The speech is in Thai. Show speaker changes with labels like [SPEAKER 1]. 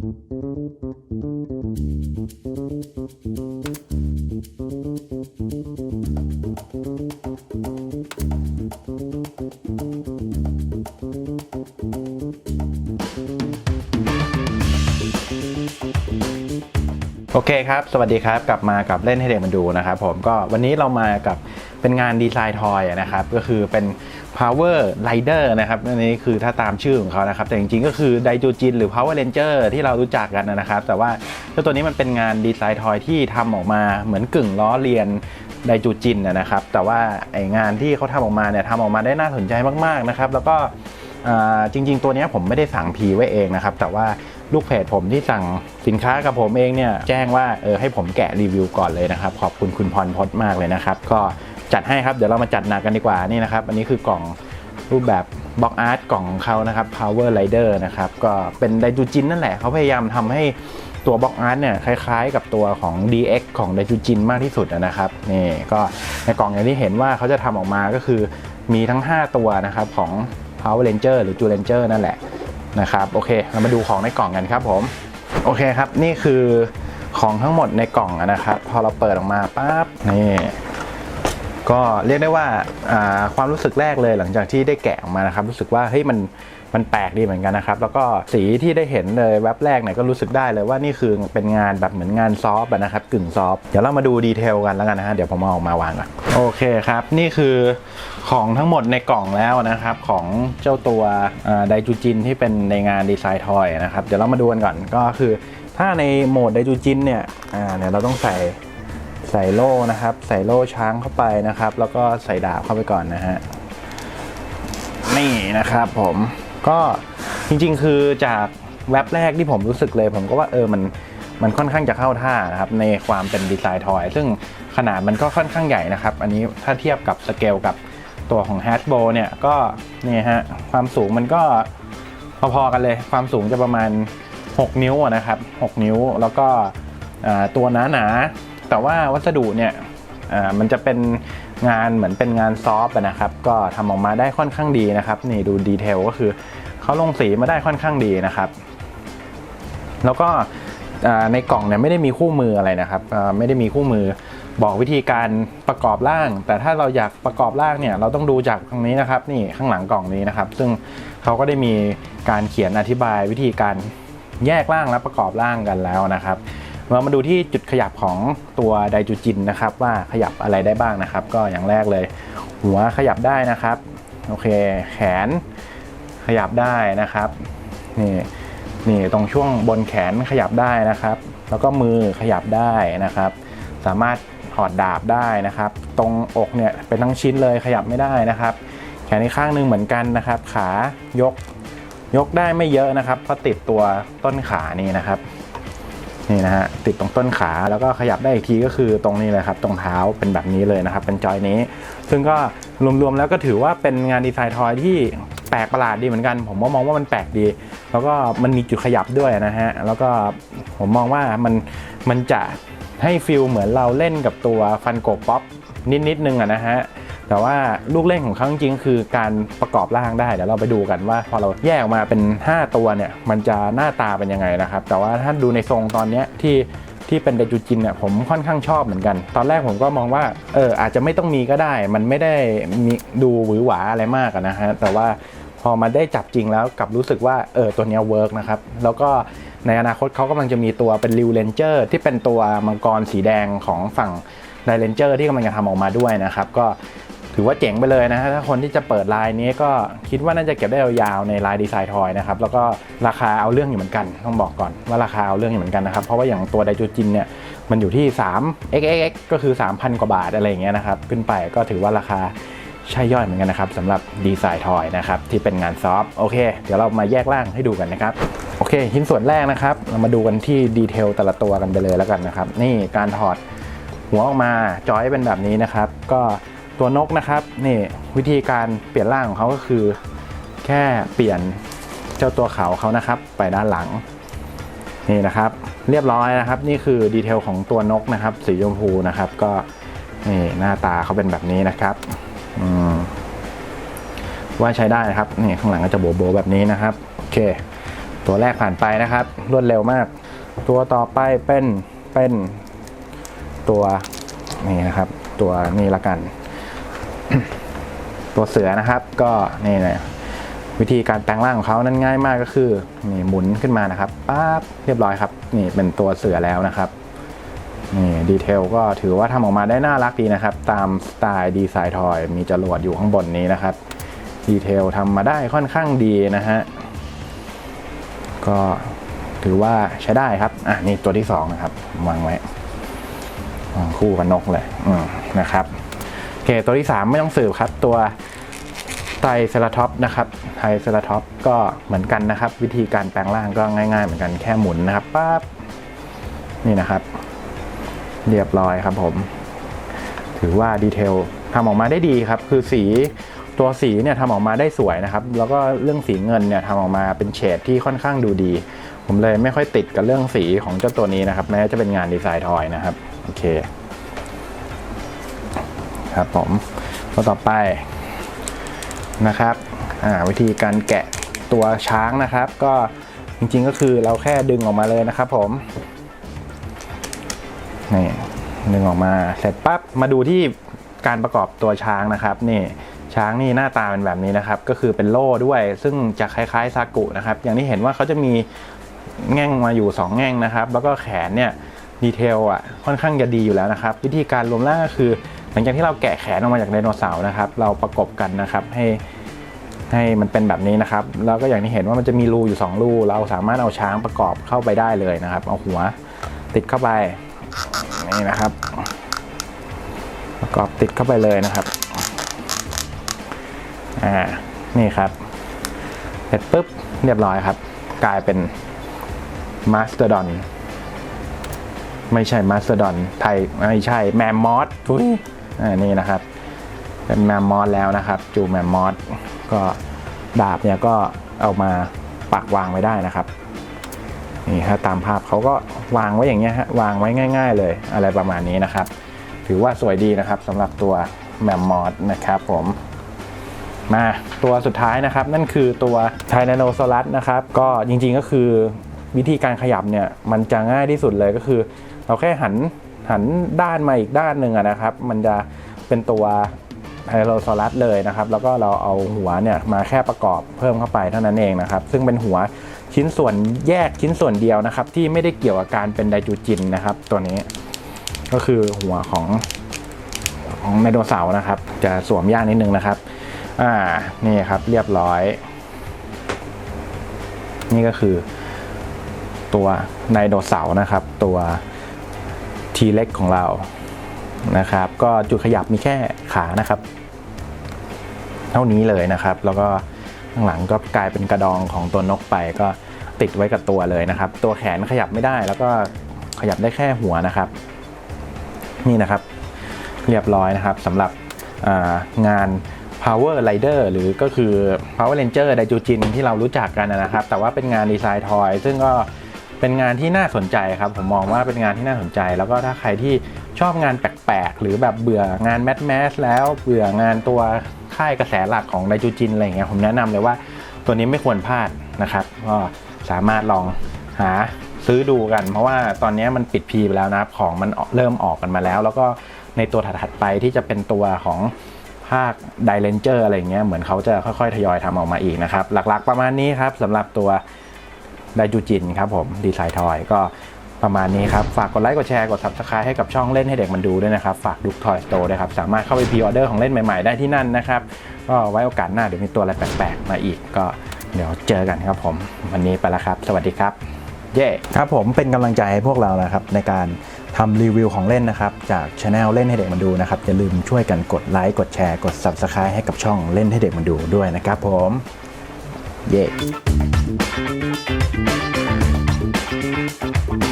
[SPEAKER 1] Thank you. โอเคครับ สวัสดีครับ กลับมากับเล่นให้เด็กมันดูนะครับผมก็วันนี้เรามากับเป็นงานดีไซน์ทอยนะครับ ก็คือเป็น Power Rider นะครับอันนี้คือถ้าตามชื่อของเขานะครับ แต่จริงๆก็คือไดจูจินหรือ Power Ranger ที่เรารู้จักกันนะครับ แต่ว่าเจ้าตัวนี้มันเป็นงานดีไซน์ทอยที่ทำออกมาเหมือนกึ่งล้อเลียนไดจูจินนะครับ แต่ว่าไองานที่เขาทำออกมาเนี่ยทำออกมาได้น่าสนใจมากๆนะครับ แล้วก็จริง ๆ ตัวนี้ผมไม่ได้สั่งพีไว้เองนะครับ แต่ว่า ลูกเพจผมที่สั่งสินค้ากับผมเองเนี่ยแจ้งว่าเออให้ผมแกะรีวิวก่อนเลยนะครับ ขอบคุณคุณพรพจน์มากเลยนะครับ ก็จัดให้ครับเดี๋ยวเรามาจัดหนักกันดีกว่านี่นะครับ อันนี้คือกล่องรูปแบบบล็อกอาร์ตกล่องเขานะครับ Power Rider นะครับก็เป็นไดจูจินนั่นแหละเขาพยายามทำให้ตัวบล็อกอาร์ตเนี่ยคล้ายๆ กับตัวของ DX ของไดจูจินมากที่สุดนะครับนี่ก็ในกล่องอย่างที่เห็นว่าเขาจะทำออกมาก็คือมีทั้ง 5 ตัวนะครับของ Power Ranger หรือ Ju Ranger นั่นแหละ นะครับโอเค เรามาดูของในกล่องกันครับผม โอเคครับนี่คือของทั้งหมดในกล่องนะครับ พอเราเปิดออกมาปั๊บนี่ก็เรียกได้ว่าอ่าความรู้สึกแรกเลยหลังจากที่ได้แกะออกมานะครับ รู้สึกว่าเฮ้ยมัน มันแปลกดีเหมือนกันนะครับ แล้วก็สีที่ได้เห็นเลยแว็บแรกเนี่ยก็รู้สึกได้เลยว่านี่คือเป็นงานแบบเหมือนงานซอฟต์นะครับกึ่งซอฟต์เดี๋ยวเรามาดูดีเทลกันแล้วกันนะฮะเดี๋ยวผมเอาออกมาวางก่อนโอเคครับ นี่คือของทั้งหมดในกล่องแล้วนะครับ ของเจ้าตัวไดจูจินที่เป็นในงานดีไซน์ทอยนะครับเดี๋ยวเรามาดูกันก่อนก็คือ ถ้าในโหมดไดจูจินเนี่ยอ่าเนี่ยเราต้องใส่ใส่โล่นะครับ ใส่โล่ช้างเข้าไปนะครับ แล้วก็ใส่ดาบเข้าไปก่อนนะฮะนี่นะครับผม ก็จริงๆ คือจากแว็บแรกที่ผมรู้สึกเลย ผมก็ว่าเออมันมันค่อนข้างจะเข้าท่านะครับในความเป็นดีไซน์ทอย ซึ่งขนาดมันก็ค่อนข้างใหญ่นะครับ อันนี้ถ้าเทียบกับสเกลกับตัวของ h a s b r o เนี่ยก็นี่ฮะความสูงมันก็พอๆกันเลย ความสูงจะประมาณ 6 นิ้วนะครับ 6 นิ้วแล้วก็ตัวหนาๆแต่ว่าวัสดุเนี่ยมันจะเป็น งานเหมือนเป็นงานซอฟต์นะครับ ก็ทำออกมาได้ค่อนข้างดีนะครับนี่ดูดีเทลก็คือเขาลงสีมาได้ค่อนข้างดีนะครับ แล้วก็ในกล่องเนี่ยไม่ได้มีคู่มืออะไรนะครับไม่ได้มีคู่มือบอกวิธีการประกอบร่าง แต่ถ้าเราอยากประกอบร่างเนี่ยเราต้องดูจากตรงนี้นะครับ นี่ข้างหลังกล่องนี้นะครับ ซึ่งเขาก็ได้มีการเขียนอธิบายวิธีการแยกร่างและประกอบร่างกันแล้วนะครับ เรามาดูที่จุดขยับของตัวไดจูจินนะครับ ว่าขยับอะไรได้บ้างนะครับ ก็อย่างแรกเลย หัวขยับได้นะครับโอเค แขนขยับได้นะครับนี่นี่ตรงช่วงบนแขนขยับได้นะครับ แล้วก็มือขยับได้นะครับ สามารถถอดดาบได้นะครับ ตรงอกเนี่ยเป็นทั้งชิ้นเลยขยับไม่ได้นะครับ แขนอีกข้างหนึงเหมือนกันนะครับ ขายกยกได้ไม่เยอะนะครับเพราะติดตัวต้นขานี่นะครับ นี่นะฮะติดตรงต้นขาแล้วก็ขยับได้อีกทีก็คือตรงนี้เลยครับ ตรงเท้าเป็นแบบนี้เลยนะครับ เป็นจอยนี้ ซึ่งก็รวมๆแล้วก็ถือว่าเป็นงานดีไซน์ทอยที่แปลกประหลาดดีเหมือนกัน ผมว่ามองว่ามันแปลกดี แล้วก็มันมีจุดขยับด้วยนะฮะแล้วก็ผมมองว่ามันมันจะให้ฟิลเหมือนเราเล่นกับตัวฟันโกป๊อปนิดๆนึงอะนะฮะ แต่ว่าลูกเล่นของเขาจริงๆคือการประกอบร่างได้เดี๋ยวเราไปดูกันว่าพอเราแยกออกมาเป็น 5 ตัวเนี่ยมันจะหน้าตาเป็นยังไงนะครับ แต่ว่าถ้าดูในทรงตอนนี้ที่ที่เป็นไดจูจินเนี่ยผมค่อนข้างชอบเหมือนกัน ตอนแรกผมก็มองว่าเอออาจจะไม่ต้องมีก็ได้ มันไม่ได้มีดูหวือหวาอะไรมากนะฮะแต่ว่าพอมาได้จับจริงแล้วกลับรู้สึกว่าเออตัวเนี้เวิร์กนะครับแล้วก็ในอนาคตเขากำลังจะมีตัวเป็นริวเลนเจอร์ที่เป็นตัวมังกรสีแดงของฝั่งไดเลนเจอร์ที่กำลังจะทำออกมาด้วยนะครับ ก็ ถือว่าเจ๋งไปเลยนะฮะถ้าคนที่จะเปิดลายนี้ก็คิดว่าน่าจะเก็บได้ยาวๆในลายดีไซน์ทอยนะครับแล้วก็ราคาเอาเรื่องอยู่เหมือนกันต้องบอกก่อนว่าราคาเอาเรื่องอยู่เหมือนกันนะครับเพราะว่าอย่างตัวไดจูจินเนี่ยมันอยู่ที่3 xxx ก็คือ 3,000 กว่าบาทอะไรอย่างเงี้ยนะครับขึ้นไปก็ถือว่าราคาใช่ย่อยเหมือนกันนะครับสำหรับดีไซน์ทอยนะครับที่เป็นงานซอฟต์โอเค เดี๋ยวเรามาแยกร่างให้ดูกันนะครับโอเคชิ้นส่วนแรกนะครับ เรามาดูกันที่ดีเทลแต่ละตัวกันไปเลยแล้วกันนะครับ นี่การถอดหัวออกมาจอยเป็นแบบนี้นะครับ ก็ ตัวนกนะครับนี่วิธีการเปลี่ยนร่างของเขาก็คือ แค่เปลี่ยนเจ้าตัวเขาเขานะครับ ไปด้านหลังนี่นะครับ เรียบร้อยนะครับ นี่คือดีเทลของตัวนกนะครับ สีชมพูนะครับ ก็นี่หน้าตาเขาเป็นแบบนี้นะครับอืมว่าใช้ได้นะครับนี่ข้างหลังก็จะโบโบแบบนี้นะครับโอเค ตัวแรกผ่านไปนะครับ รวดเร็วมาก ตัวต่อไปเป็นเป็นตัวนี่นะครับ ตัวนี้ละกัน ตัวเสือนะครับ ก็นี่เลยวิธีการแปลงร่างของเขานั้นง่ายมากก็คือนี่หมุนขึ้นมานะครับปั๊บเรียบร้อยครับ นี่เป็นตัวเสือแล้วนะครับนี่ดีเทลก็ถือว่าทำออกมาได้น่ารักดีนะครับ ตามสไตล์ดีไซน์ทอยมีจรวดอยู่ข้างบนนี้นะครับดีเทลทำมาได้ค่อนข้างดีนะฮะก็ถือว่าใช้ได้ครับ อะนี่ตัวที่สองนะครับ วางไว้วางคู่กับนกเลย อืมนะครับ เคตัวที่สามไม่ต้องสืบครับ ตัวไตรเซราท็อปนะครับไทรเซราท็อปก็เหมือนกันนะครับ วิธีการแปลงร่างก็ง่าย ๆ เหมือนกันแค่หมุนนะครับปั๊บนี่นะครับ เรียบร้อยครับผม ถือว่าดีเทลทำออกมาได้ดีครับ คือสีตัวสีเนี่ยทำออกมาได้สวยนะครับ แล้วก็เรื่องสีเงินเนี่ยทำออกมาเป็นเฉดที่ค่อนข้างดูดี ผมเลยไม่ค่อยติดกับเรื่องสีของเจ้าตัวนี้นะครับ แม้จะเป็นงานดีไซน์ทอยนะครับ โอเค ครับผมตัวต่อไปนะครับวิธีการแกะตัวช้างนะครับ ก็จริงๆก็คือเราแค่ดึงออกมาเลยนะครับผมนี่ดึงออกมาเสร็จปั๊บมาดูที่การประกอบตัวช้างนะครับนี่ช้างนี่หน้าตาเป็นแบบนี้นะครับ ก็คือเป็นโล่ด้วย ซึ่งจะคล้ายๆซากุนะครับ อย่างที่เห็นว่าเขาจะมีแง่งมาอยู่ 2 แง่งนะครับ แล้วก็แขนเนี่ยดีเทลอะค่อนข้างจะดีอยู่แล้วนะครับ วิธีการรวมร่างก็คือ ลังจากที่เราแกะแขนออกมาจากไดโนเสาร์นะครับ เราประกบกันนะครับให้ให้มันเป็นแบบนี้นะครับ แล้วก็อย่างที่เห็นว่ามันจะมีรูอยู่ 2 รู เราสามารถเอาช้างประกอบเข้าไปได้เลยนะครับ เอาหัวติดเข้าไปนี่นะครับ ประกอบติดเข้าไปเลยนะครับอ่านี่ครับเสร็จปุ๊บเรียบร้อยครับ กลายเป็นมาสเตอร์ดอนไม่ใช่มาสเตอร์ดอนไทยไม่ใช่แมมมอสทุย นี่นะครับ เป็นแมมมอสแล้วนะครับ จูแมมมอสก็ดาบเนี่ยก็เอามาปักวางไว้ได้นะครับนี่ฮะตามภาพเขาก็วางไว้อย่างเงี้ยฮะวางไว้ง่าย ๆ เลยอะไรประมาณนี้นะครับ ถือว่าสวยดีนะครับสำหรับตัวแมมมอสนะครับผมมาตัวสุดท้ายนะครับ นั่นคือตัวไทแนโนซอรัสนะครับ ก็จริงๆก็คือวิธีการขยับเนี่ย มันจะง่ายที่สุดเลยก็คือ เราแค่หัน หันด้านมาอีกด้านหนึ่งนะครับ มันจะเป็นตัวไทแรโนซอรัสเลยนะครับ แล้วก็เราเอาหัวเนี่ยมาแค่ประกอบเพิ่มเข้าไปเท่านั้นเองนะครับ ซึ่งเป็นหัวชิ้นส่วนแยกชิ้นส่วนเดียวนะครับ ที่ไม่ได้เกี่ยวกับการเป็นไดจูจินนะครับ ตัวนี้ก็คือหัวของของไดโนเสาร์นะครับ จะสวมยากนิดนึงนะครับ อ่านี่ครับเรียบร้อย นี่ก็คือตัวไดโนเสาร์นะครับ ตัว ทีเล็กของเรานะครับ ก็จุดขยับมีแค่ขานะครับ เท่านี้เลยนะครับ แล้วก็ข้างหลังก็กลายเป็นกระดองของตัวนกไปก็ติดไว้กับตัวเลยนะครับ ตัวแขนขยับไม่ได้แล้วก็ขยับได้แค่หัวนะครับ นี่นะครับ เรียบร้อยนะครับสำหรับงาน Power Rider หรือก็คือ Power Ranger ไดจูจินที่เรารู้จักกันนะครับ แต่ว่าเป็นงานดีไซน์ทอย ซึ่งก็ เป็นงานที่น่าสนใจครับ ผมมองว่าเป็นงานที่น่าสนใจ แล้วก็ถ้าใครที่ชอบงานแปลกๆ หรือแบบเบื่องานแมสแมสแล้วเบื่องานตัวค่ายกระแสหลักของไดจูจินอะไรเงี้ยผมแนะนำเลยว่าตัวนี้ไม่ควรพลาดนะครับก็สามารถลองหาซื้อดูกัน เพราะว่าตอนนี้มันปิดพีไปแล้วนะครับของมันเริ่มออกกันมาแล้ว แล้วก็ในตัวถัดๆไปที่จะเป็นตัวของภาคไดเลนเจอร์อะไรเงี้ยเหมือนเขาจะค่อยๆ ทยอยทำออกมาอีกนะครับ หลักๆประมาณนี้ครับสำหรับตัว ไดจูจินครับผมดีไซน์ทอยก็ประมาณนี้ครับ ฝากกดไลค์กดแชร์กด subscribe ให้กับช่องเล่นให้เด็กมันดูด้วยนะครับ ฝากดูทอยสโตร์ด้วยครับ สามารถเข้าไปพรีออเดอร์ของเล่นใหม่ ๆ ได้ที่นั่นนะครับ ก็ไว้โอกาสหน้าเดี๋ยวมีตัวอะไรแปลกๆ มาอีกก็เดี๋ยวเจอกันครับผม วันนี้ไปแล้วครับ สวัสดีครับ เย่ครับผมเป็นกำลังใจให้พวกเรานะครับ ในการทำรีวิวของเล่นนะครับ จากช anel เล่นให้เด็กมันดูนะครับอย่าลืมช่วยกันกดไลค์กดแชร์กด subscribe ให้กับช่องเล่นให้เด็กมันดูด้วยนะครับผมเย่ Thank you.